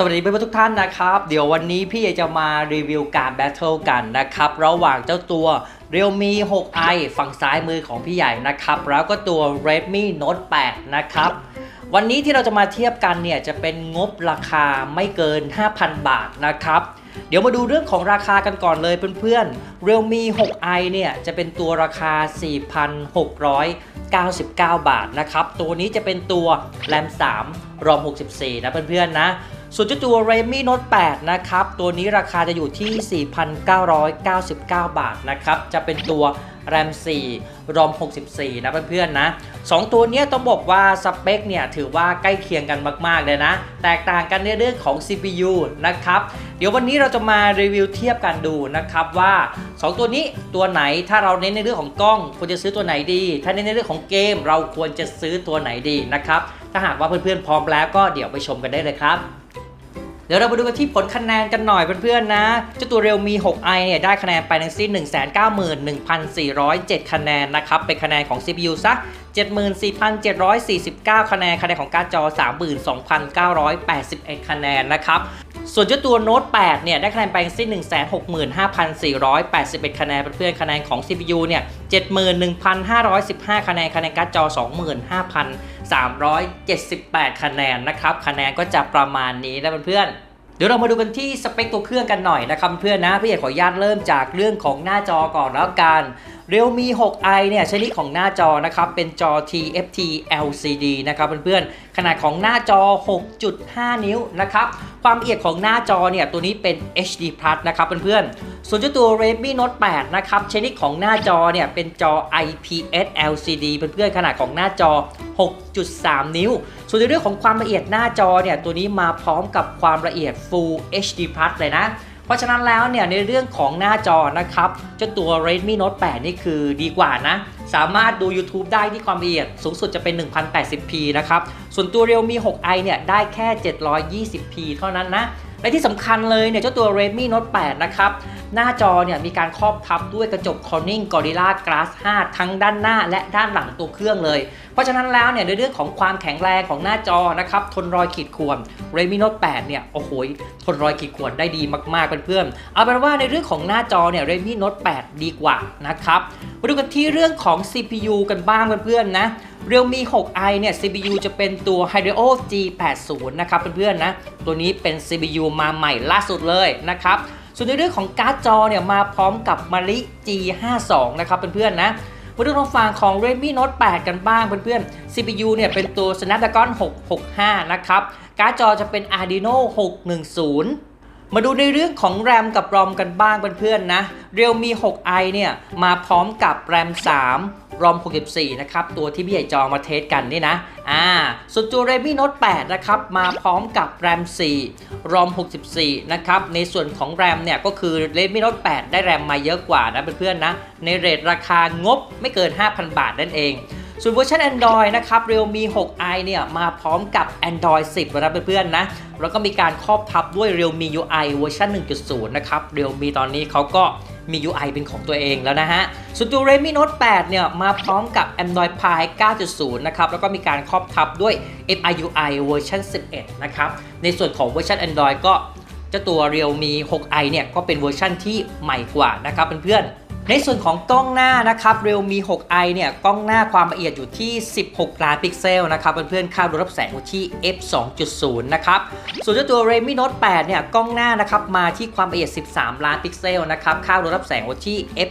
สวัสดีเพื่อนๆทุกท่านนะครับ เดี๋ยววันนี้พี่จะมารีวิวการแบทเทิลกันนะครับ ระหว่างเจ้าตัว Realme 6i ฝั่งซ้ายมือของพี่ใหญ่นะครับ แล้วก็ตัว Redmi Note 8 นะครับ วันนี้ที่เราจะมาเทียบกันเนี่ย จะเป็นงบราคาไม่เกิน 5,000 บาทนะครับ เดี๋ยวมาดูเรื่องของราคากันก่อนเลยเพื่อนๆ Realme 6i เนี่ยจะเป็นตัวราคา 4,699 บาทนะครับ ตัวนี้จะเป็นตัว RAM 3 ROM 64 นะเพื่อนๆนะ ส่วนเจ้าตัว Redmi Note 8 นะครับ ตัวนี้ราคาจะอยู่ที่ 4,999 บาทนะครับ จะเป็นตัว RAM 4 ROM 64 นะเพื่อนๆนะ 2 ตัวนี้ต้องบอกว่าสเปคเนี่ยถือว่าใกล้เคียงกันมากๆเลยนะ แตกต่างกันในเรื่องของ CPU นะครับ เดี๋ยววันนี้เราจะมารีวิวเทียบกันดูนะครับว่า 2 ตัวนี้ตัวไหนถ้าเราเน้นในเรื่องของกล้องควรจะซื้อตัวไหนดี ถ้าเน้นในเรื่องของเกม เราควรจะซื้อตัวไหนดีนะครับ ถ้าหากว่าเพื่อนๆพร้อมแล้วก็เดี๋ยวไปชมกันได้เลยครับ เดี๋ยวเราไปดูกันที่ผลคะแนนกันหน่อยเพื่อนๆนะเจ้าตัวเรียวมี 6i เนี่ยได้คะแนนไปทั้งสิ้น 191,407 คะแนนนะครับเป็นคะแนนของ CPU ซะ 74,749 คะแนนคะแนนของการ์ดจอ 32,981 คะแนนนะครับส่วนเจ้าตัว Note 8เนี่ยได้คะแนนไปทั้งสิ้น 165,481 คะแนนเพื่อนๆคะแนนของ CPU เนี่ย 71,515 คะแนนคะแนนการ์ดจอ 25,378 คะแนนนะครับ คะแนนก็จะประมาณนี้นะเพื่อนเดี๋ยวเรามาดูกันที่สเปคตัวเครื่องกันหน่อยนะครับเพื่อนนะพี่เอกขออนุญาตเริ่มจากเรื่องของหน้าจอก่อนแล้วกัน Realme 6i เนี่ยชนิดของหน้าจอนะครับเป็นจอ TFT LCD นะครับเพื่อนๆขนาดของหน้าจอ 6.5 นิ้วนะครับความละเอียดของหน้าจอเนี่ยตัวนี้เป็น HD Plus นะครับเพื่อนๆส่วนเจ้าตัว Redmi Note 8 นะครับชนิดของหน้าจอเนี่ยเป็นจอ IPS LCD เพื่อนๆขนาดของหน้าจอ 6.3 นิ้ว ส่วนในเรื่องของความละเอียดหน้าจอเนี่ยตัวนี้มาพร้อมกับความละเอียด Full HD Plus เลยนะ เพราะฉะนั้นแล้วเนี่ยในเรื่องของหน้าจอนะครับเจ้าตัว Redmi Note 8 นี่คือดีกว่านะ สามารถดู YouTube ได้ที่ความละเอียดสูงสุดจะเป็น 1080p นะครับ ส่วนตัว Realme 6i เนี่ยได้แค่ 720p เท่านั้นนะ และที่สำคัญเลยเนี่ยเจ้าตัว Redmi Note 8 นะครับ หน้าจอเนี่ยมีการครอบทับด้วยกระจก Corning Gorilla Glass 5 ทั้งด้านหน้าและด้านหลังตัวเครื่องเลย ราะฉะนั้นแล้วเนี่ยในเรื่องของความแข็งแรงของหน้าจอนะครับทนรอยขีดข่วน Redmi Note 8 เนี่ยโอ้โหทนรอยขีดข่วนได้ดีมากๆเพื่อนๆเอาเป็นว่าในเรื่องของหน้าจอเนี่ย Redmi Note 8 ดีกว่านะครับมาดูกันที่เรื่องของ CPU กันบ้างเพื่อนๆนะ Realme 6i เนี่ย CPU จะเป็นตัว Helio G80 นะครับเพื่อนๆนะตัวนี้เป็น CPU มาใหม่ล่าสุดเลยนะครับส่วนในเรื่องของการ์ดจอเนี่ยมาพร้อมกับม a ริ G52 นะครับเพื่อนๆนะ มาดูทางฝั่งของ Redmi Note 8 กันบ้างเพื่อนๆ CPU เนี่ยเป็นตัว Snapdragon 665 นะครับ การ์ดจอจะเป็น Adreno 610มาดูในเรื่องของแรมกับรอมกันบ้างเพื่อนๆนะ Realme 6i เนี่ยมาพร้อมกับแรม 3 รอม 64 นะครับ ตัวที่พี่ใหญ่จองมาเทสกันนี่นะ อ่าส่วนตัว Redmi Note 8นะครับ มาพร้อมกับแรม 4 รอม 64 นะครับ ในส่วนของแรมเนี่ยก็คือ Redmi Note 8ได้แรมมาเยอะกว่านะเพื่อนๆนะ ในเรทราคางบไม่เกิน 5,000 บาทนั่นเอง ส่วนเวอร์ชัน Android นะครับ Realme 6i เนี่ยมาพร้อมกับ Android 10นะเพื่อนๆนะ แล้วก็มีการครอบทับด้วย Realme UI เวอร์ชัน1.0 นะครับ Realme ตอนนี้เขาก็มี UI เป็นของตัวเองแล้วนะฮะ ส่วนตัว Redmi Note 8 เนี่ย มาพร้อมกับ Android Pie 9.0 นะครับ แล้วก็มีการครอบทับด้วย MIUI เวอร์ชัน11 นะครับ ในส่วนของเวอร์ชัน Android ก็เจ้าตัว Realme 6i เนี่ย ก็เป็นเวอร์ชันที่ใหม่กว่านะครับเพื่อนๆ ในส่วนของกล้องหน้านะครับ Realme 6i เนี่ยกล้องหน้าความละเอียดอยู่ที่ 16 ล้านพิกเซลนะครับเพื่อนๆค่ารับแสงอยู่ที่ f 2.0 นะครับส่วนเจ้าตัว Redmi Note 8 เนี่ยกล้องหน้านะครับมาที่ความละเอียด 13 ล้านพิกเซลนะครับค่ารับแสงอยู่ที่ f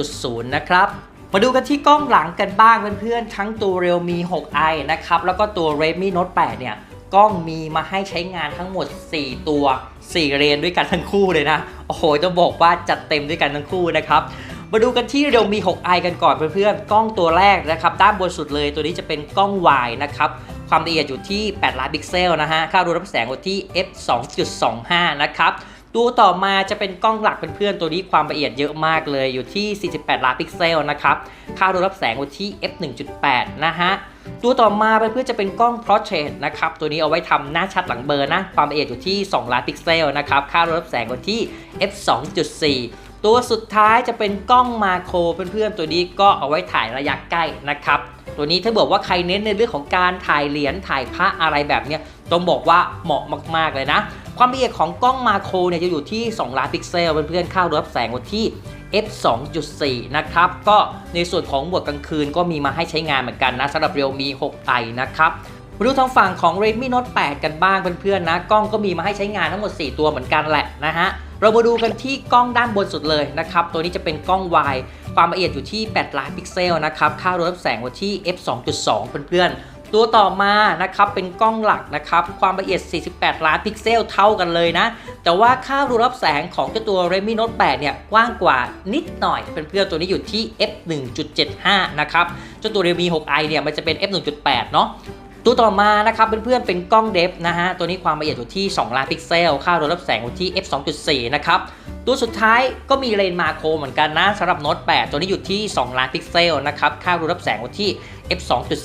2.0 นะครับมาดูกันที่กล้องหลังกันบ้างเพื่อนๆทั้งตัว Realme 6i นะครับแล้วก็ตัว Redmi Note 8 เนี่ยกล้องมีมาให้ใช้งานทั้งหมด 4 ตัว 4 เรนด้วยกันทั้งคู่เลยนะ โอ้โหจะบอกว่าจัดเต็มด้วยกันทั้งคู่นะครับ มาดูกันที่ Realme 6i กันก่อนเพื่อนๆ กล้องตัวแรกนะครับ ด้านบนสุดเลยตัวนี้จะเป็นกล้อง wide นะครับความละเอียดอยู่ที่ 8 ล้านพิกเซลนะฮะ ค่าดูรับแสงอยู่ที่ f 2.25 นะครับ ตัวต่อมาจะเป็นกล้องหลักเพื่อนๆ ตัวนี้ความละเอียดเยอะมากเลยอยู่ที่ 48 ล้านพิกเซลนะครับ ค่าดูรับแสงอยู่ที่ f 1.8 นะฮะ ตัวต่อมาเพื่อนๆจะเป็นกล้อง portrait นะครับ ตัวนี้เอาไว้ทำหน้าชัดหลังเบอร์นะ ความละเอียดอยู่ที่ 2 ล้านพิกเซลนะครับ ค่าดูรับแสงอยู่ที่ f 2.4 ตัวสุดท้ายจะเป็นกล้องมาโครเพื่อนๆตัวนี้ก็เอาไว้ถ่ายระยะใกล้นะครับ ตัวนี้ถ้าบอกว่าใครเน้นในเรื่องของการถ่ายเหรียญถ่ายพระอะไรแบบเนี้ยต้องบอกว่าเหมาะมากๆเลยนะ ความละเอียดของกล้องมาโครเนี่ยจะอยู่ที่ 2 ล้านพิกเซลเพื่อนๆเข้ารับแสงว่าที่ f 2.4 นะครับ ก็ในส่วนของโหมดกลางคืนก็มีมาให้ใช้งานเหมือนกันนะสำหรับ Realme 6i นะครับมาดูทางฝั่งของ Redmi Note 8 กันบ้างเพื่อนๆนะ กล้องก็มีมาให้ใช้งานทั้งหมด 4 ตัวเหมือนกันแหละนะฮะ เรามาดูกันที่กล้องด้านบนสุดเลยนะครับ ตัวนี้จะเป็นกล้อง wide ความละเอียดอยู่ที่ 8 ล้านพิกเซลนะครับค่ารับแสงอยู่ที่ f 2.2เพื่อนๆ ตัวต่อมานะครับเป็นกล้องหลักนะครับความละเอียด 48 ล้านพิกเซลเท่ากันเลยนะ แต่ว่าค่ารูรับแสงของเจ้าตัว Redmi Note 8 เนี่ยกว้างกว่านิดหน่อยเพื่อนๆตัวนี้อยู่ที่ f 1.75 นะครับเจ้าตัว Realme 6i เนี่ยมันจะเป็น f 1.8 เนาะ ตัวต่อมานะครับเพื่อนๆเป็นกล้องเดฟนะฮะตัวนี้ความละเอียดอยู่ที่ 2 ล้านพิกเซล ค่าโดนรับแสงอยู่ที่ f 2.4 นะครับตัวสุดท้ายก็มีเลนมาโครเหมือนกันนะสำหรับโน้ต8ตัวนี้อยู่ที่ 2 ล้านพิกเซลนะครับค่าโดนรับแสงอยู่ที่ f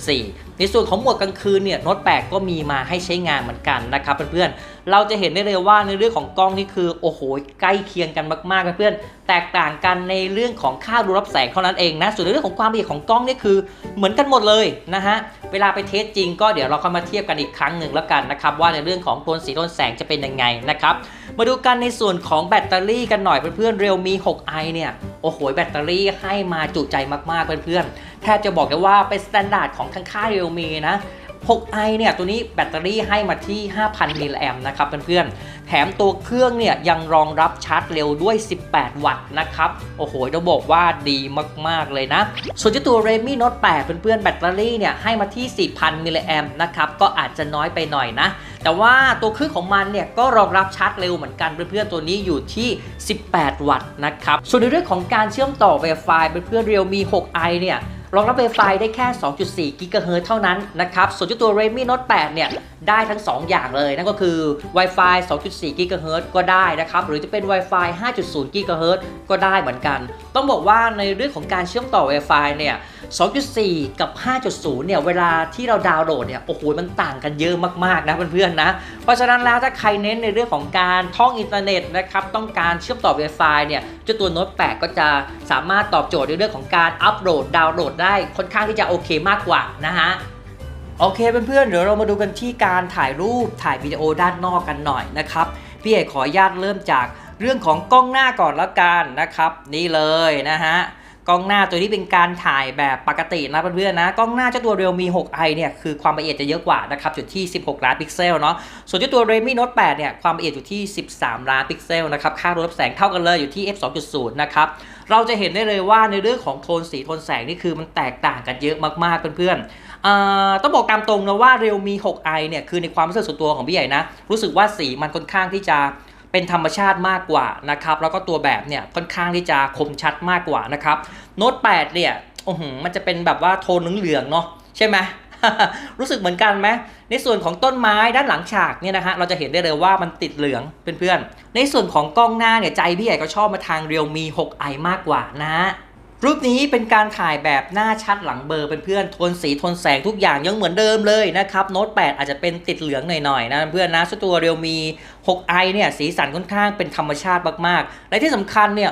2.4ในส่วนของหมวดกลางคืนเนี่ย Note 8ก็มีมาให้ใช้งานเหมือนกันนะครับเพื่อนๆเราจะเห็นได้เลยว่าในเรื่องของกล้องนี่คือโอ้โหใกล้เคียงกันมากๆเพื่อนๆแตกต่างกันในเรื่องของค่าดูรับแสงเท่านั้นเองนะส่วนในเรื่องของความละเอียดของกล้องนี่คือเหมือนกันหมดเลยนะฮะเวลาไปเทสจริงก็เดี๋ยวเราค่อยมาเทียบกันอีกครั้งหนึ่งแล้วกันนะครับว่าในเรื่องของโทนสีโทนแสงจะเป็นยังไงนะครับมาดูกันในส่วนของแบตเตอรี่กันหน่อยเพื่อนๆ Realme 6i เนี่ยโอ้โหแบตเตอรี่ให้มาจุใจมากๆเพื่อนๆ แทบจะบอกได้ว่าเป็นมาตรฐานของทางค่าย Realme นะ 6i เนี่ยตัวนี้แบตเตอรี่ให้มาที่ 5,000 มิลลิแอมนะครับเพื่อนๆ แถมตัวเครื่องเนี่ยยังรองรับชาร์จเร็วด้วย 18 วัตต์นะครับ โอ้โหต้องบอกว่าดีมากๆเลยนะ ส่วนเจ้าตัว Redmi Note 8 เพื่อนๆ แบตเตอรี่เนี่ยให้มาที่ 4,000 มิลลิแอมนะครับ ก็อาจจะน้อยไปหน่อยนะ แต่ว่าตัวเครื่องของมันเนี่ยก็รองรับชาร์จเร็วเหมือนกันเพื่อนๆ ตัวนี้อยู่ที่ 18 วัตต์นะครับ ส่วนในเรื่องของการเชื่อมต่อ Wi-Fi เพื่อนๆ Realme 6i เนี่ย รองรับ Wi-Fi ได้แค่ 2.4 GHz เท่านั้นนะครับ ส่วนจตัว Redmi Note 8 เนี่ย ได้ทั้ง 2 อย่างเลย นั่นก็คือ Wi-Fi 2.4 GHz ก็ได้นะครับ หรือจะเป็น Wi-Fi 5.0 GHz ก็ได้เหมือนกัน ต้องบอกว่าในเรื่องของการเชื่อมต่อ Wi-Fi เนี่ย 2.4 กับ 5.0 เนี่ย เวลาที่เราดาวน์โหลดเนี่ย โอ้โห มันต่างกันเยอะมากๆนะเพื่อนๆนะ เพราะฉะนั้นแล้วถ้าใครเน้นในเรื่องของการท่องอินเทอร์เน็ตนะครับ ต้องการเชื่อมต่อ Wi-Fi เนี่ยเจ้าตัว Note 8ก็จะสามารถตอบโจทย์ในเรื่องของการอัปโหลดดาวน์โหลดได้ค่อนข้างที่จะโอเคมากกว่านะฮะโอเคเพื่อนๆเดี๋ยวเรามาดูกันที่การถ่ายรูปถ่ายวิดีโอด้านนอกกันหน่อยนะครับพี่เอกขออนุญาตเริ่มจากเรื่องของกล้องหน้าก่อนละกันนะครับ นี่เลยนะฮะกล้องหน้าตัวนี้เป็นการถ่ายแบบปกตินะเพื่อนๆนะกล้องหน้าเจ้าตัว Realme 6i เนี่ยคือความละเอียดจะเยอะกว่านะครับอยู่ที่ 16 ล้านพิกเซลเนาะส่วนเจ้าตัว Redmi Note 8เนี่ยความละเอียดอยู่ที่ 13 ล้านพิกเซลนะครับค่ารับแสงเท่ากันเลยอยู่ที่ f 2.0นะครับ เราจะเห็นได้เลยว่าในเรื่องของโทนสีโทนแสงนี่คือมันแตกต่างกันเยอะมากๆเพื่อนๆต้องบอกตามตรงนะว่า Realme 6i เนี่ยคือในความรู้สึกส่วนตัวของพี่ใหญ่นะ รู้สึกว่าสีมันค่อนข้างที่จะเป็นธรรมชาติมากกว่านะครับแล้วก็ตัวแบบเนี่ยค่อนข้างที่จะคมชัดมากกว่านะครับ Note 8เนี่ยโอ้โหมันจะเป็นแบบว่าโทนเหลืองๆเนาะใช่ไหม รู้สึกเหมือนกันไหมในส่วนของต้นไม้ด้านหลังฉากเนี่ยนะฮะเราจะเห็นได้เลยว่ามันติดเหลืองเพื่อนๆในส่วนของกล้องหน้าเนี่ยใจพี่ใหญ่ก็ชอบมาทาง Realme 6i มากกว่านะรูปนี้เป็นการถ่ายแบบหน้าชัดหลังเบอร์เป็นเพื่อนโทนสีโทนแสงทุกอย่างยังเหมือนเดิมเลยนะครับโน้ต8อาจจะเป็นติดเหลืองหน่อยๆนะเพื่อนนะส่วนตัว Realme 6i เนี่ยสีสันค่อนข้างเป็นธรรมชาติมากๆ และที่สำคัญเนี่ย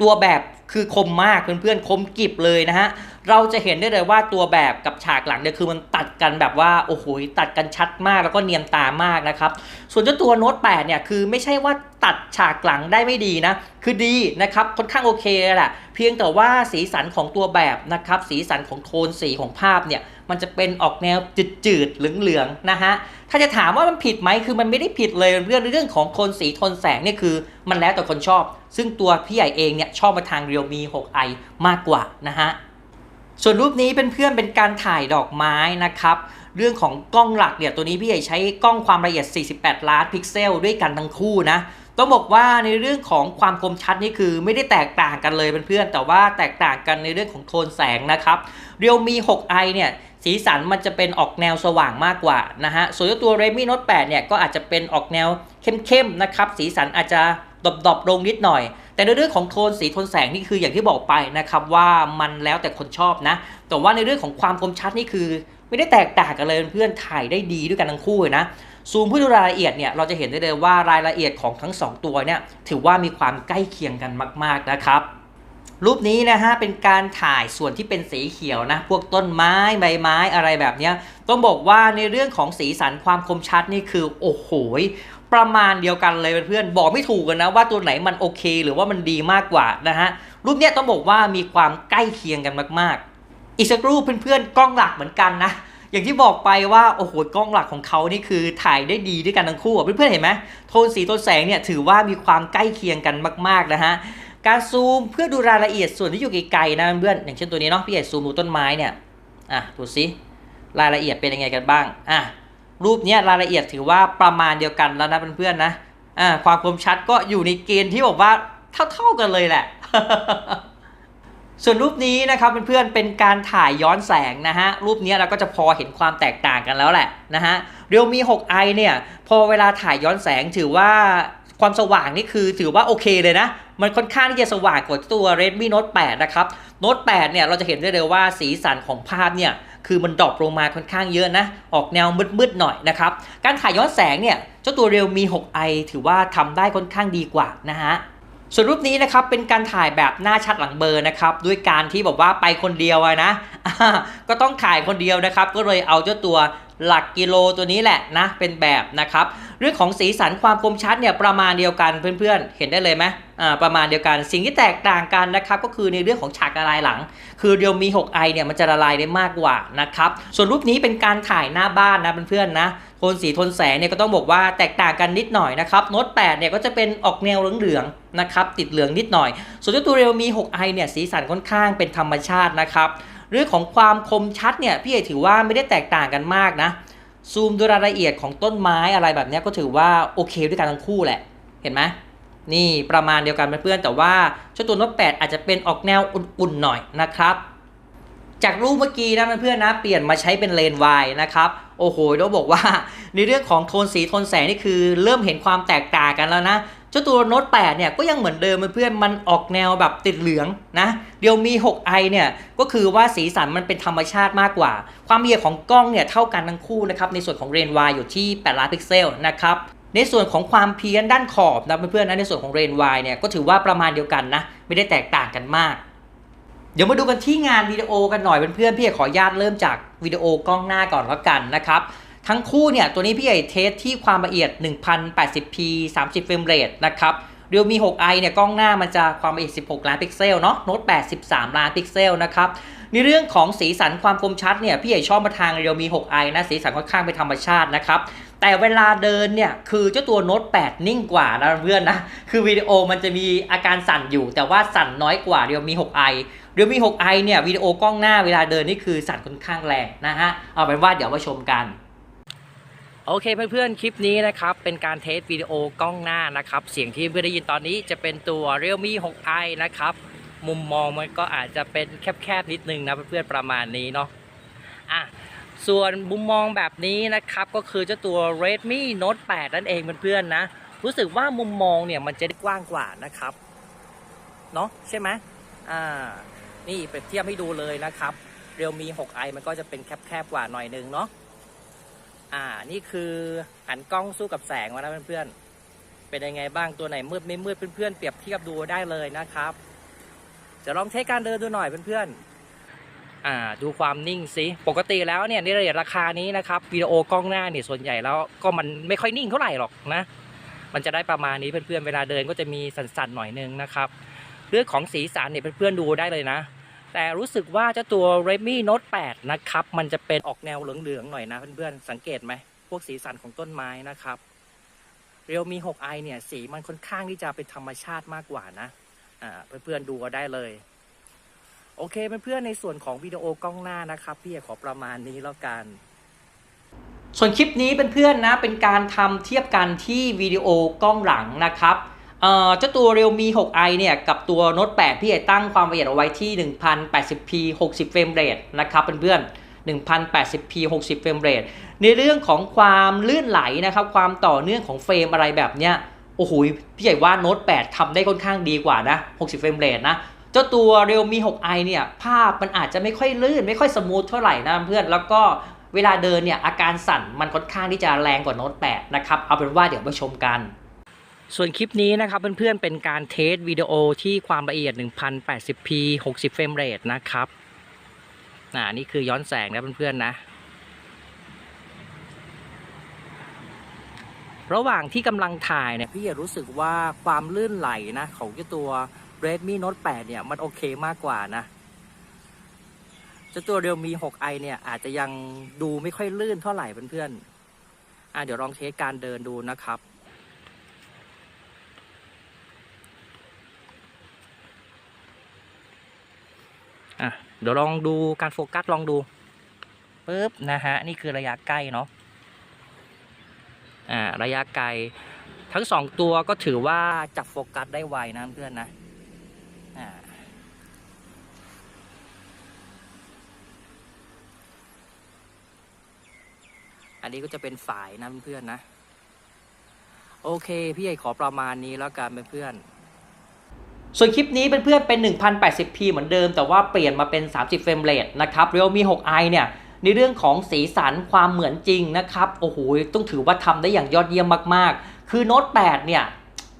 ตัวแบบ คือคมมากเพื่อนๆคมกิบเลยนะฮะเราจะเห็นได้เลยว่าตัวแบบกับฉากหลังเนี่ยคือมันตัดกันแบบว่าโอ้โหตัดกันชัดมากแล้วก็เนียนตามากนะครับส่วนเจ้าตัวโน้ต8เนี่ยคือไม่ใช่ว่าตัดฉากหลังได้ไม่ดีนะคือดีนะครับค่อนข้างโอเคแหละเพียงแต่ว่าสีสันของตัวแบบนะครับสีสันของโทนสีของภาพเนี่ยมันจะเป็นออกแนวจืดๆเหลืองๆนะฮะถ้าจะถามว่ามันผิดไหมคือมันไม่ได้ผิดเลยเรื่องเรื่องของโทนสีโทนแสงเนี่ยคือมันแล้วแต่คนชอบ ซึ่งตัวพี่ใหญ่เองเนี่ยชอบมาทาง Realme 6i มากกว่านะฮะส่วนรูปนี้เป็นเพื่อนเป็นการถ่ายดอกไม้นะครับเรื่องของกล้องหลักเนี่ยตัวนี้พี่ใหญ่ใช้กล้องความละเอียด 48 ล้านพิกเซลด้วยกันทั้งคู่นะต้องบอกว่าในเรื่องของความคมชัดนี่คือไม่ได้แตกต่างกันเลยเพื่อนๆแต่ว่าแตกต่างกันในเรื่องของโทนแสงนะครับ Realme 6i เนี่ยสีสันมันจะเป็นออกแนวสว่างมากกว่านะฮะส่วนตัว Redmi Note 8 เนี่ยก็อาจจะเป็นออกแนวเข้มๆนะครับสีสันอาจจะ ดรอปๆลงนิดหน่อย แต่ในเรื่องของโทนสีโทนแสงนี่คืออย่างที่บอกไปนะครับว่ามันแล้วแต่คนชอบนะ แต่ว่าในเรื่องของความคมชัดนี่คือ ไม่ได้แตกต่างกันเลยเพื่อนถ่ายได้ดีด้วยกันทั้งคู่เลยนะซูมเพื่อดูรายละเอียดเนี่ยเราจะเห็นได้เลยว่ารายละเอียดของทั้ง 2 ตัวเนี่ยถือว่ามีความใกล้เคียงกันมาก ๆนะครับรูปนี้นะฮะเป็นการถ่ายส่วนที่เป็นสีเขียวนะพวกต้นไม้ใบไม้อะไรแบบนี้ต้องบอกว่าในเรื่องของสีสันความคมชัดนี่คือโอ้โห ประมาณเดียวกันเลยเพื่อนบอกไม่ถูกกันนะว่าตัวไหนมันโอเค หรือว่ามันดีมากกว่านะฮะรูปเนี้ยต้องบอกว่ามีความใกล้เคียงกันมากๆ อีกสักรูปเพื่อนๆกล้องหลักเหมือนกันนะอย่างที่บอกไปว่าโอ้โหกล้องหลักของเขานี่คือถ่ายได้ดีด้วยกันทั้งคู่เพื่อนๆเห็นไหมโทนสีโทนแสงเนี่ยถือว่ามีความใกล้เคียงกันมากๆนะฮะการซูมเพื่อดูรายละเอียดส่วนที่อยู่ไกลๆนะเพื่อนอย่างเช่นตัวนี้เนาะพี่เอกซูมดูต้นไม้เนี่ยอะดูสิรายละเอียดเป็นยังไงกันบ้างอะ รูปนี้รายละเอียดถือว่าประมาณเดียวกันแล้วนะเพื่อนๆนะอ่าความคมชัดก็อยู่ในเกณฑ์ที่บอกว่าเท่าๆกันเลยแหละ ส่วนรูปนี้นะครับเพื่อนๆเป็นการถ่ายย้อนแสงนะฮะรูปนี้เราก็จะพอเห็นความแตกต่างกันแล้วแหละนะฮะเรียวมี 6i เนี่ยพอเวลาถ่ายย้อนแสงถือว่าความสว่างนี่คือถือว่าโอเคเลยนะ มันค่อนข้างที่จะสว่างกว่าตัว Redmi Note 8 นะครับ Note 8 เนี่ยเราจะเห็นได้เลยว่าสีสันของภาพเนี่ย คือมันดรอปลงมาค่อนข้างเยอะนะ ออกแนวมืดๆหน่อยนะครับ การถ่ายย้อนแสงเนี่ยเจ้าตัวเรียวมี 6i ถือว่าทำได้ค่อนข้างดีกว่านะฮะส่วนรูปนี้นะครับเป็นการถ่ายแบบหน้าชัดหลังเบอร์นะครับด้วยการที่บอกว่าไปคนเดียวอะนะ ก็ต้องถ่ายคนเดียวนะครับ ก็เลยเอาเจ้าตัว หลักกิโลตัวนี้แหละนะเป็นแบบนะครับเรื่องของสีสันความคมชัดเนี่ยประมาณเดียวกันเพื่อนๆ เห็นได้เลยไหมอ่าประมาณเดียวกันสิ่งที่แตกต่างกันนะครับก็คือในเรื่องของฉากละลายหลัง คือเรียวมี 6i เนี่ยมันจะละลายได้มากกว่านะครับส่วนรูปนี้เป็นการถ่ายหน้าบ้านนะเพื่อนๆนะโทนสีโทนแสงเนี่ยก็ต้องบอกว่าแตกต่างกันนิดหน่อยนะครับโน้ต8เนี่ยก็จะเป็นออกแนวเหลืองๆนะครับติดเหลืองนิดหน่อย ส่วนเจ้าตัวเรียวมี 6i เนี่ยสีสันค่อนข้างเป็นธรรมชาตินะครับ เรื่องของความคมชัดเนี่ยพี่เอกถือว่าไม่ได้แตกต่างกันมากนะ ซูมดูรายละเอียดของต้นไม้อะไรแบบนี้ก็ถือว่าโอเคด้วยกันทั้งคู่แหละ เห็นไหมนี่ประมาณเดียวกันเพื่อนแต่ว่าเจ้าตัวโน้ต8อาจจะเป็นออกแนวอุ่นๆหน่อยนะครับ จากรูปเมื่อกี้นะเพื่อนๆนะ เปลี่ยนมาใช้เป็นเลนวายนะครับโอ้โหต้องบอกว่าในเรื่องของโทนสีโทนแสงนี่คือ เริ่มเห็นความแตกต่างกันแล้วนะ จ้าตัวโน้ต8เนี่ยก็ยังเหมือนเดิมเพื่อนๆมันออกแนวแบบติดเหลืองนะเดี๋ยวมี 6i เนี่ยก็คือว่าสีสันมันเป็นธรรมชาติมากกว่า ความละเอียดของกล้องเนี่ยเท่ากันทั้งคู่นะครับในส่วนของเรนวายอยู่ที่ 8 ล้านพิกเซลนะครับในส่วนของความเพี้ยนด้านขอบนะเพื่อนๆนะในส่วนของเรนวายเนี่ยก็ถือว่าประมาณเดียวกันนะไม่ได้แตกต่างกันมาก เดี๋ยวมาดูกันที่งานวิดีโอกันหน่อยเพื่อนๆพี่ขออนุญาตเริ่มจากวิดีโอกล้องหน้าก่อนแล้วกันนะครับ ทั้งคู่เนี่ยตัวนี้พี่เอกเทสที่ความละเอียด 1080p 30เฟรมเรทนะครับเรียวมี 6i เนี่ยกล้องหน้ามันจะความละเอียด 16 ล้านพิกเซลเนาะโน้ต8 13ล้านพิกเซลนะครับในเรื่องของสีสันความคมชัดเนี่ยพี่เอกชอบมาทางเรียวมี 6i นะสีสันค่อนข้างเป็นธรรมชาตินะครับแต่เวลาเดินเนี่ยคือเจ้าตัวโน้ต8 นิ่งกว่านะเพื่อนนะคือวิดีโอมันจะมีอาการสั่นอยู่ แต่ว่าสั่นน้อยกว่าเรียวมี 6i เรียวมี 6i เนี่ยวิดีโอกล้องหน้าเวลาเดินนี่คือสั่นค่อนข้างแรงนะฮะเอาเป็นว่าเดี๋ยวมาชมกัน โอเคเพื่อนๆ คลิปนี้นะครับ เป็นการเทสวิดีโอกล้องหน้านะครับ เสียงที่เพื่อนได้ยินตอนนี้จะเป็นตัว Realme 6i นะครับ มุมมองมันก็อาจจะเป็นแคบๆ นิดนึงนะเพื่อนๆ ประมาณนี้เนาะอะส่วนมุมมองแบบนี้นะครับ ก็คือเจ้าตัว Redmi Note 8 นั่นเองเพื่อนๆนะ รู้สึกว่ามุมมองเนี่ยมันจะได้กว้างกว่านะครับ เนาะใช่ไหมอ่า นี่เปรียบเทียบให้ดูเลยนะครับ Realme 6i มันก็จะเป็นแคบๆ กว่าหน่อยนึงเนาะ อ่า นี่คือหันกล้องสู้กับแสงมานะเพื่อนๆ เป็นยังไงบ้างตัวไหนมืดไม่มืดเพื่อนๆเปรียบเทียบดูได้เลยนะครับ จะลองเทสการเดินดูหน่อยเพื่อนๆ อ่า ดูความนิ่งสิปกติแล้วเนี่ยในรายละเอียดราคานี้นะครับวิดีโอกล้องหน้าเนี่ยส่วนใหญ่แล้วก็มันไม่ค่อยนิ่งเท่าไหร่หรอกนะ มันจะได้ประมาณนี้เพื่อนๆเวลาเดินก็จะมีสั่นๆหน่อยนึงนะครับ เรื่องของสีสันเนี่ยเพื่อนๆดูได้เลยนะ แต่รู้สึกว่าเจ้าตัว Redmi Note 8 นะครับ มันจะเป็นออกแนวเหลือง ๆ หน่อยนะเพื่อนๆ สังเกตไหม พวกสีสันของต้นไม้นะครับ Realme 6i เนี่ย สีมันค่อนข้างที่จะเป็นธรรมชาติมากกว่านะ อ่า เพื่อนๆ ดูก็ได้เลย โอเคเพื่อนๆ ในส่วนของวิดีโอกล้องหน้านะครับ พี่ขอประมาณนี้แล้วกันส่วนคลิปนี้เป็นเพื่อนๆนะเป็นการทำเทียบกันที่วิดีโอกล้องหลังนะครับ เจ้าตัว Realme 6i เนี่ยกับตัว Note 8 พี่เอตั้งความละเอียดเอาไว้ที่ 1080p 60 เฟรมเรทนะครับเพื่อนๆ 1080p 60 เฟรมเรทในเรื่องของความลื่นไหลนะครับความต่อเนื่องของเฟรมอะไรแบบเนี้ยโอ้โหพี่ใหญ่ว่า Note 8ทำได้ค่อนข้างดีกว่านะ 60 เฟรมเรทนะ เจ้าตัว Realme 6i เนี่ยภาพมันอาจจะไม่ค่อยลื่น ไม่ค่อยสมูทเท่าไหร่นะเพื่อนแล้วก็เวลาเดินเนี่ยอาการสั่นมันค่อนข้างที่จะแรงกว่า Note 8นะครับเอาเป็นว่าเดี๋ยวมาชมกัน ส่วนคลิปนี้นะครับเพื่อนๆเป็นการเทสวิดีโอที่ความละเอียด 1080p 60 เฟรมเรทนะครับอ่านี่คือย้อนแสงนะเพื่อนๆนะ ระหว่างที่กำลังถ่ายเนี่ยพี่รู้สึกว่าความลื่นไหลนะของตัว Redmi Note 8 เนี่ยมันโอเคมากกว่านะเจ้าตัว Realme 6i เนี่ยอาจจะยังดูไม่ค่อยลื่นเท่าไหร่เพื่อนๆอะเดี๋ยวลองเทสการเดินดูนะครับ เดี๋ยวลองดูการโฟกัสลองดูปึ๊บนะฮะนี่คือระยะใกล้เนาะอ่าระยะไกลทั้งสองตัวก็ถือว่าจับโฟกัสได้ไวนะเพื่อนนะอ่าอันนี้ก็จะเป็นฝายนะเพื่อนๆนะ โอเค พี่ใหญ่ขอประมาณนี้แล้วกันเพื่อนๆ ส่วนคลิปนี้เเพื่อนๆเป็น 1080p เหมือนเดิม แต่ว่าเปลี่ยนมาเป็น 30 เฟรมเรทนะครับ Realme 6i เนี่ยในเรื่องของสีสันความเหมือนจริงนะครับโอ้โหต้องถือว่าทำได้อย่างยอดเยี่ยมมากๆ คือ Note 8เนี่ย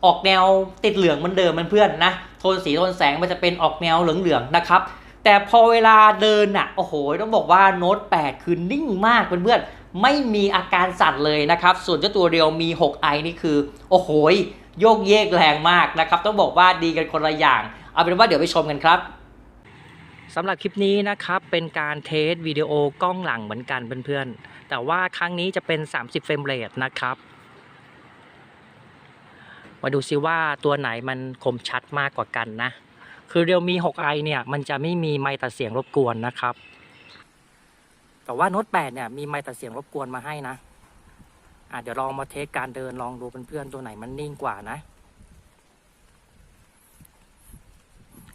ออกแนวติดเหลืองเหมือนเดิมเพื่อนๆนะโทนสีโทนแสงมันจะเป็นออกแนวเหลืองๆนะครับแต่พอเวลาเดินอะโอ้โหต้องบอกว่า Note 8คือนิ่งมากเพื่อนๆไม่มีอาการสั่นเลยนะครับส่วนเจ้าตัว Realme 6i นี่คือโอ้โห โยกเยกแรงมากนะครับ ต้องบอกว่าดีกันคนละอย่าง เอาเป็นว่าเดี๋ยวไปชมกันครับสำหรับคลิปนี้นะครับ เป็นการเทสวิดีโอกล้องหลังเหมือนกันเพื่อนๆ แต่ว่าครั้งนี้จะเป็น 30 เฟรมเรทนะครับ มาดูซิว่าตัวไหนมันคมชัดมากกว่ากันนะ คือ Realme 6i เนี่ย มันจะไม่มีไมค์ตัดเสียงรบกวนนะครับ แต่ว่า Note 8เนี่ยมีไมค์ตัดเสียงรบกวนมาให้นะ อะเดี๋ยวลองมาเทสการเดินลองดูเพื่อนๆตัวไหนมันนิ่งกว่านะ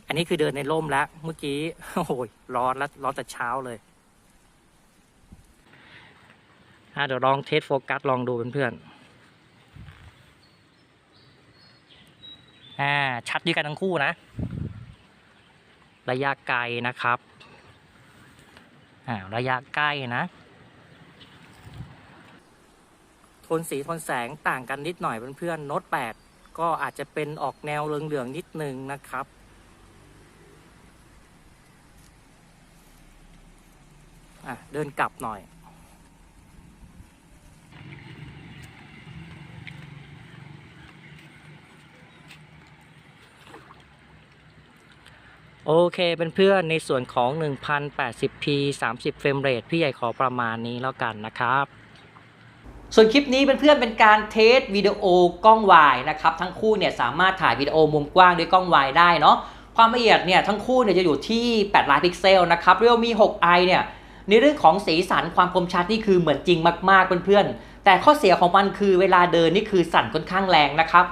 อันนี้คือเดินในร่มแล้ว เมื่อกี้โอ้โหร้อนแล้วร้อนแต่เช้าเลยอะเดี๋ยวลองเทสโฟกัสลองดูเพื่อนๆอ่าชัดด้วยกันทั้งคู่นะ ระยะไกลนะครับอ่าระยะใกล้นะ โท นสีทนแสงต่างกันนิดหน่อยเพื่อนๆโน้ต8 ก็อาจจะเป็นออกแนวเหลืองๆนิดนึงนะครับ อะ เดินกลับหน่อย โอเคเป็นเพื่อนๆในส่วนของ 1080p 30 เฟรมเรทพี่ใหญ่ขอประมาณนี้แล้วกันนะครับ ส่วนคลิปนี้เป็นเพื่อนเป็นการเทสวิดีโอกล้องวายนะครับทั้งคู่เนี่ยสามารถถ่ายวิดีโอมุมกว้างด้วยกล้องวายได้เนาะความละเอียดเนี่ยทั้งคู่เนี่ยจะอยู่ที่8ล้านพิกเซลนะครับ Realme 6i เนี่ยในเรื่องของสีสันความคมชัดนี่คือเหมือนจริงมากๆเพื่อนๆแต่ข้อเสียของมันคือเวลาเดินนี่คือสั่นค่อนข้างแรงนะครับ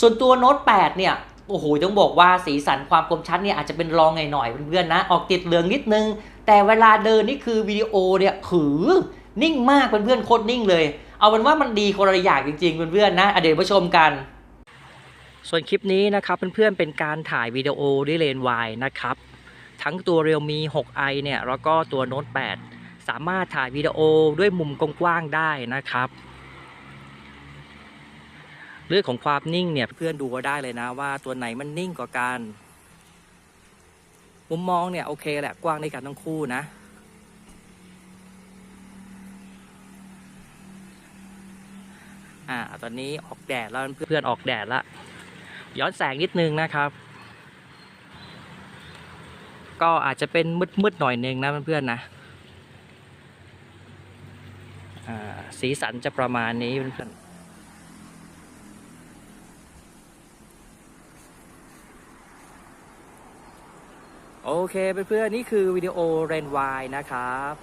ส่วนตัว Note 8เนี่ยโอ้โหต้องบอกว่าสีสันความคมชัดเนี่ยอาจจะเป็นรองหน่อยๆเพื่อนๆนะออกติดเหลืองนิดนึง แต่เวลาเดินนี่คือวิดีโอเนี่ยขือนิ่งมากเพื่อนๆโคตรนิ่งเลย เอาเป็นว่ามันดีคนละอย่างจริงๆเพื่อนๆนะเดี๋ยวมาชมกัน ส่วนคลิปนี้นะครับเพื่อนๆเป็นการถ่ายวิดีโอด้วยเลนส์วายนะครับทั้งตัว Realme 6i เนี่ยแล้วก็ตัว Note 8สามารถถ่ายวิดีโอด้วยมุมกว้างๆได้นะครับ เรื่องของความนิ่งเนี่ยเพื่อนดูก็ได้เลยนะว่าตัวไหนมันนิ่งกว่ากัน มุมมองเนี่ยโอเคแหละกว้างในกันทั้งคู่นะ อ่า ตอนนี้ออกแดดแล้วเพื่อนๆออกแดดละย้อนแสงนิดนึงนะครับ ก็อาจจะเป็นมืดๆหน่อยนึงนะเพื่อนๆนะอ่าสีสันจะประมาณนี้เพื่อนๆโอเคเพื่อนๆนี่คือวิดีโอเรนวายนะครับ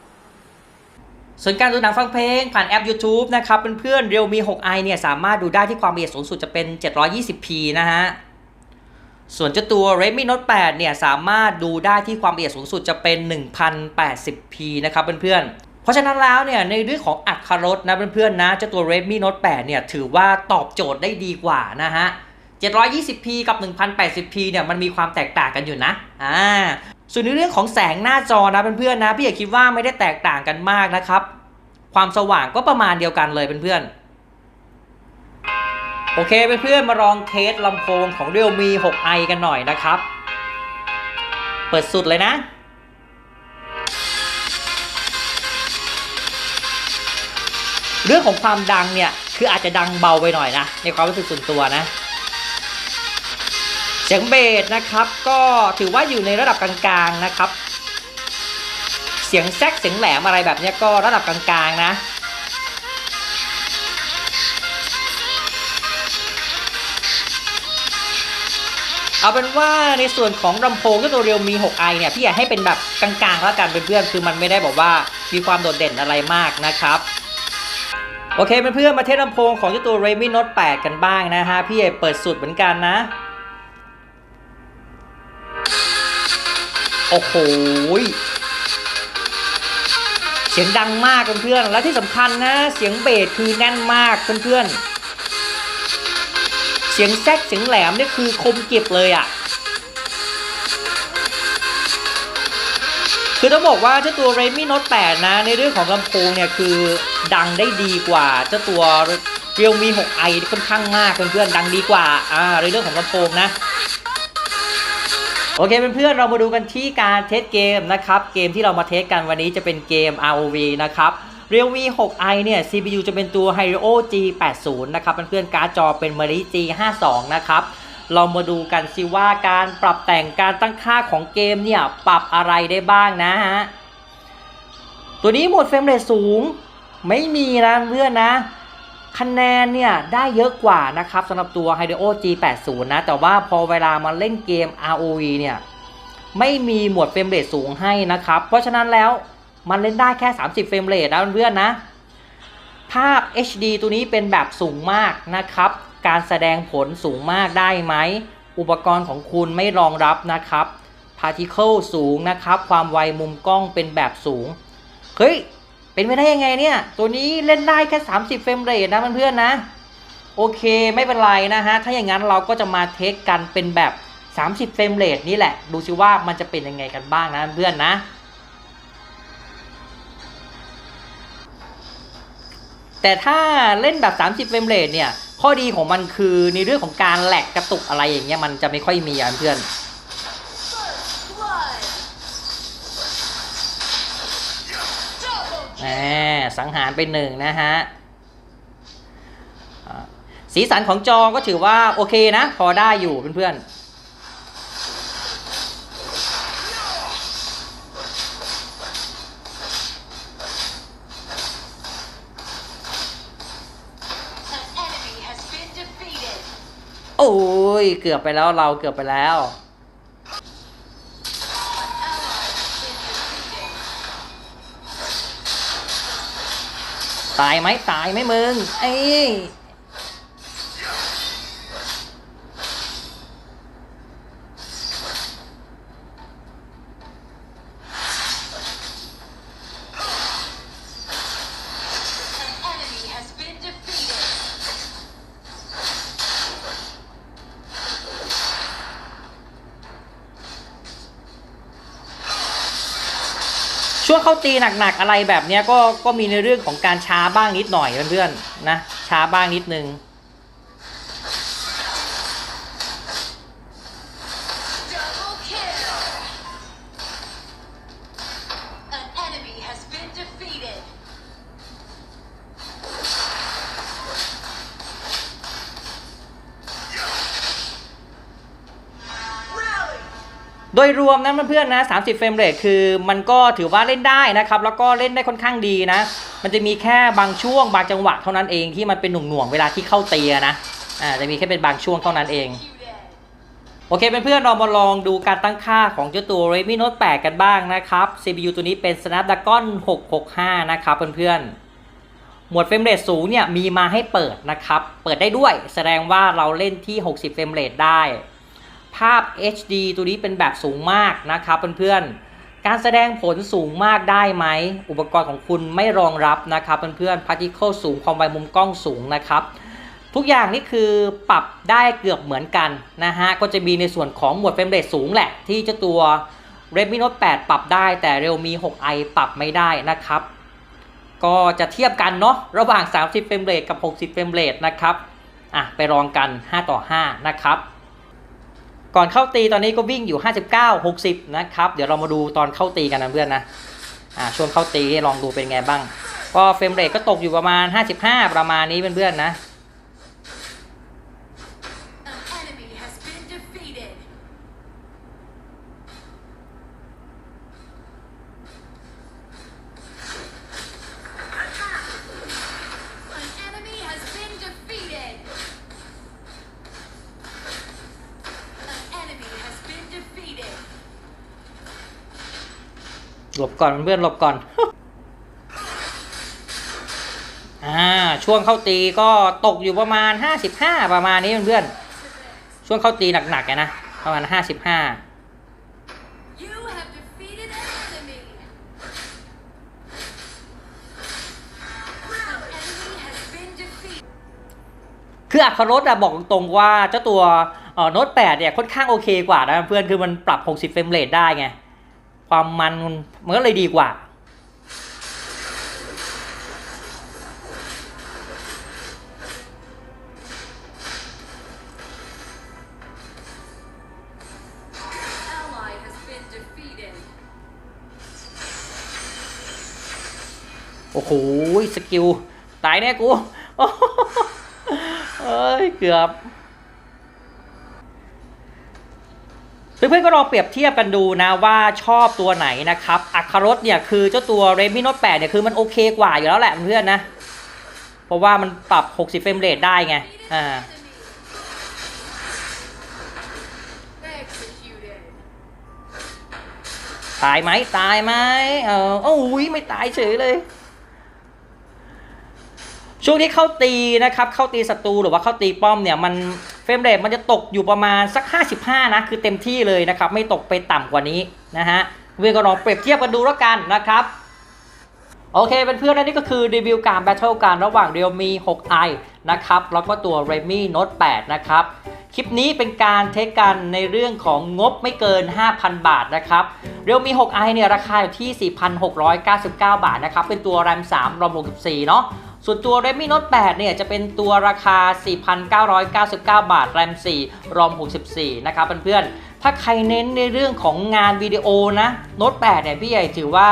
ส่วนการดูหนังฟังเพลงผ่านแอป YouTube นะครับเพื่อนๆ Realme 6i เนี่ยสามารถดูได้ที่ความละเอียดสูงสุดจะเป็น 720p นะฮะ ส่วนเจ้าตัว Redmi Note 8 เนี่ยสามารถดูได้ที่ความละเอียดสูงสุดจะเป็น 1080p นะครับเพื่อนๆเพราะฉะนั้นแล้วเนี่ยในเรื่องของอัตรถรสนะเพื่อนๆนะเจ้าตัว Redmi Note 8 เนี่ยถือว่าตอบโจทย์ได้ดีกว่านะฮะ 720p กับ 1080p เนี่ยมันมีความแตกต่างกันอยู่นะอ่า ส่วนในเรื่องของแสงหน้าจอนะเพื่อนๆนะพี่อยากคิดว่าไม่ได้แตกต่างกันมากนะครับ ความสว่างก็ประมาณเดียวกันเลยเพื่อนๆโอเคเพื่อนๆมาลองเทสลำโพงของ Realme 6i กันหน่อยนะครับ เปิดสุดเลยนะเรื่องของความดังเนี่ย คืออาจจะดังเบาไปหน่อยนะ ในความรู้สึกส่วนตัวนะ สียงเบสนะครับ ก็ถือว่าอยู่ในระดับกลางๆนะครับ เสียงแซกเสียงแหลมอะไรแบบนี้ก็ระดับกลางๆนะเอาเป็นว่าในส่วนของลำโพงก็ตัวเรียวมี 6i เนี่ย พี่อยากให้เป็นแบบกลางๆแล้วกันเพื่อนๆคือมันไม่ได้บอกว่ามีความโดดเด่นอะไรมากนะครับ โอเคเพื่อนๆมาเทสลำโพงของเจ้าตัว Redmi Note 8 กันบ้างนะฮะ พี่เอกเปิดสุดเหมือนกันนะ โอ้โหเสียงดังมากเพื่อนๆ และที่สำคัญนะ เสียงเบสคือแน่นมากเพื่อนๆ เสียงแซกเสียงแหลมนี่คือคมเก็บเลยอะ่ะ คือต้องบอกว่าเจ้าตัว Redmi Note 8 นะ ในเรื่องของลำโพงเนี่ยคือดังได้ดีกว่าเจ้าตัว Realme 6i ค่อนข้างมากเพื่อนๆ ดังดีกว่า อ่า ในเรื่องของลำโพงนะ โอเคเพื่อนๆเรามาดูกันที่การเทสเกมนะครับเกมที่เรามาเทสกันวันนี้จะเป็นเกม ROV นะครับ Realme 6i เนี่ย CPU จะเป็นตัว Helio G80 นะครับเพื่อนๆการ์ดจอเป็น Mali G52 นะครับเรามาดูกันสิว่าการปรับแต่งการตั้งค่าของเกมเนี่ย ปรับอะไรได้บ้างนะฮะตัวนี้โหมดเฟรมเรทสูง ไม่มีนะเพื่อนนะ คะแนนเนี่ยได้เยอะกว่านะครับสำหรับตัว Hideo G80 นะ แต่ว่าพอเวลามาเล่นเกม ROV เนี่ย ไม่มีหมวดเฟรมเรทสูงให้นะครับ เพราะฉะนั้นแล้วมันเล่นได้แค่ 30 เฟรมเรทนะเพื่อนนะ ภาพ HD ตัวนี้เป็นแบบสูงมากนะครับ การแสดงผลสูงมากได้ไหม อุปกรณ์ของคุณไม่รองรับนะครับ Particle สูงนะครับ ความไวมุมกล้องเป็นแบบสูง เฮ้ย เป็นไปได้ยังไงเนี่ย ตัวนี้เล่นได้แค่ 30 เฟรมเรทนะเพื่อนๆนะ โอเคไม่เป็นไรนะฮะ ถ้าอย่างนั้นเราก็จะมาเทสกันเป็นแบบ 30 เฟรมเรทนี่แหละ ดูซิว่ามันจะเป็นยังไงกันบ้างนะเพื่อนนะแต่ถ้าเล่นแบบ 30 เฟรมเรทเนี่ย ข้อดีของมันคือในเรื่องของการแหลกกระตุกอะไรอย่างเงี้ยมันจะไม่ค่อยมีอะเพื่อน สังหารไปหนึ่งนะฮะอ่าสีสันของจอก็ถือว่าโอเคนะ พอได้อยู่เพื่อน An enemy has been defeated. ๆโอ้ย เกือบไปแล้วเราเกือบไปแล้ว ตายไหมตายไหมมึง เอ้ย An enemy has been defeated. ช่วงเข้าตีหนักๆอะไรแบบเนี้ยก็ก็มีในเรื่องของการช้าบ้างนิดหน่อยเพื่อนๆนะช้าบ้างนิดนึง โดยรวมนะเพื่อนๆนะ30 เฟรมเรทคือมันก็ถือว่าเล่นได้นะครับ แล้วก็เล่นได้ค่อนข้างดีนะ มันจะมีแค่บางช่วงบางจังหวะเท่านั้นเองที่มันเป็นหน่วงๆเวลาที่เข้าเตีอะนะอ่าจะมีแค่เป็นบางช่วงเท่านั้นเอง โอเคเพื่อนๆเรามาลองดูการตั้งค่าของเจ้าตัว Redmi Note 8 กันบ้างนะครับ CPU ตัวนี้เป็น Snapdragon 665 นะครับเพื่อนๆ หมวดเฟรมเรทสูงเนี่ยมีมาให้เปิดนะครับ เปิดได้ด้วย แสดงว่าเราเล่นที่ 60 เฟรมเรทได้ ภาพ HD ตัวนี้เป็นแบบสูงมากนะครับเพื่อนๆ การแสดงผลสูงมากได้ไหม อุปกรณ์ของคุณไม่รองรับนะครับเพื่อนๆ Particle สูง ความไวมุมกล้องสูงนะครับ ทุกอย่างนี่คือปรับได้เกือบเหมือนกันนะฮะ ก็จะมีในส่วนของหมวดเฟรมเรทสูงแหละ ที่เจ้าตัว Redmi Note 8 ปรับได้แต่ Realme 6i ปรับไม่ได้นะครับ ก็จะเทียบกันเนาะระหว่าง 30เฟรมเรทกับ 60เฟรมเรทนะครับ อะไปลองกัน 5 ต่อ 5 นะครับ ก่อนเข้าตีตอนนี้ก็วิ่งอยู่ 59 60 นะครับ เดี๋ยวเรามาดูตอนเข้าตีกันนะเพื่อนนะอ่าช่วงเข้าตีลองดูเป็นไงบ้าง ก็เฟรมเรทก็ตกอยู่ประมาณ 55 ประมาณนี้เพื่อนๆนะ หลบก่อนเพื่อนๆหลบก่อน อ่า ช่วงเข้าตีก็ตกอยู่ประมาณ 55 ประมาณนี้เพื่อนๆช่วงเข้าตีหนักๆไงนะประมาณ 55 You have defeated an enemy. An enemy has been defeated. คืออัครรถอะบอกตรงๆว่าเจ้าตัวโน้ต8เนี่ยค่อนข้างโอเคกว่านะเพื่อนคือมันปรับ 60 เฟรมเรทได้ไง ความมันมันมันก็เลยดีกว่า Ally has been defeated. โอ้โห สกิล ตายแน่กูโอ้โหเอ้ย เกือบ เพื่อนๆก็ลองเปรียบเทียบกันดูนะว่าชอบตัวไหนนะครับอัครรเนี่ยคือเจ้าตัว Redmi Note 8เนี่ยคือมันโอเคกว่าอยู่แล้วแหละเพื่อนนะ เพราะว่ามันปรับ 60 เฟรมเรทได้ไงอ่าตายไหมตายไหมเออโอ้ยไม่ตายเฉยเลย ช่วงที่เข้าตีนะครับ เข้าตีศัตรูหรือว่าเข้าตีป้อมเนี่ยมัน รมเรทมันจะตกอยู่ประมาณสัก 55 นะ คือเต็มที่เลยนะครับ ไม่ตกไปต่ำกว่านี้นะฮะเพื่อนก็ลองเปรียบเทียบกันดูแล้วกันนะครับโอเคเป็นเพื่อนและนี่ก็คือรีวิวการแบทเทิลกันระหว่าง Realme 6i นะครับ แล้วก็ตัว Redmi Note 8 นะครับ คลิปนี้เป็นการเทคกันในเรื่องของงบไม่เกิน 5,000 บาทนะครับ Realme 6i เนี่ยราคาอยู่ที่ 4,699 บาทนะครับ เป็นตัว RAM 3 ROM 64 เนาะ ส่วนตัว Redmi Note 8 เนี่ยจะเป็นตัวราคา 4,999 บาท RAM 4 ROM 64 นะครับเพื่อนๆ ถ้าใครเน้นในเรื่องของงานวิดีโอนะ Note 8 เนี่ยพี่ใหญ่ถือว่า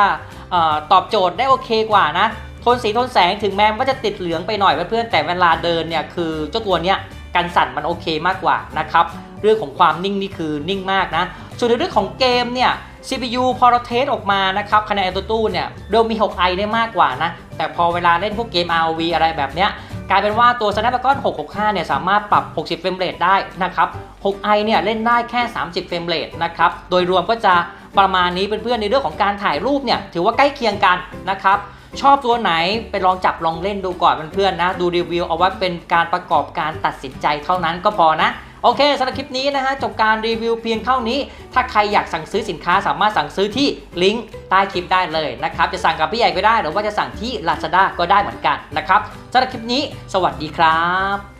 ออตอบโจทย์ได้โอเคกว่านะ ทนสีทนแสงถึงแม้ว่าจะติดเหลืองไปหน่อยเพื่อนๆ แต่เวลาเดินเนี่ยคือเจ้าตัวเนี้ยกันสั่นมันโอเคมากกว่านะครับ เรื่องของความนิ่งนี่คือนิ่งมากนะ ส่วนในเรื่องของเกมเนี่ย CPU พอเราเทสออกมานะครับคะแนนอัตตู้เนี่ยเดิมมี 6i ได้มากกว่านะ แต่พอเวลาเล่นพวกเกม ROV อะไรแบบเนี้ยกลายเป็นว่าตัว Snapdragon 665 เนี่ยสามารถปรับ 60 เฟรมเรทได้นะครับ 6i เนี่ยเล่นได้แค่ 30 เฟรมเรทนะครับ โดยรวมก็จะประมาณนี้เพื่อนๆในเรื่องของการถ่ายรูปเนี่ยถือว่าใกล้เคียงกันนะครับ ชอบตัวไหนไปลองจับลองเล่นดูก่อนเพื่อนๆนะ ดูรีวิวเอาไว้เป็นการประกอบการตัดสินใจเท่านั้นก็พอนะ โอเคสำหรับคลิปนี้นะฮะจบการรีวิวเพียงเท่านี้ ถ้าใครอยากสั่งซื้อสินค้าสามารถสั่งซื้อที่ลิงก์ใต้คลิปได้เลยนะครับ จะสั่งกับพี่ใหญ่ก็ได้ หรือว่าจะสั่งที่ Lazada ก็ได้เหมือนกันนะครับสำหรับคลิปนี้ สวัสดีครับ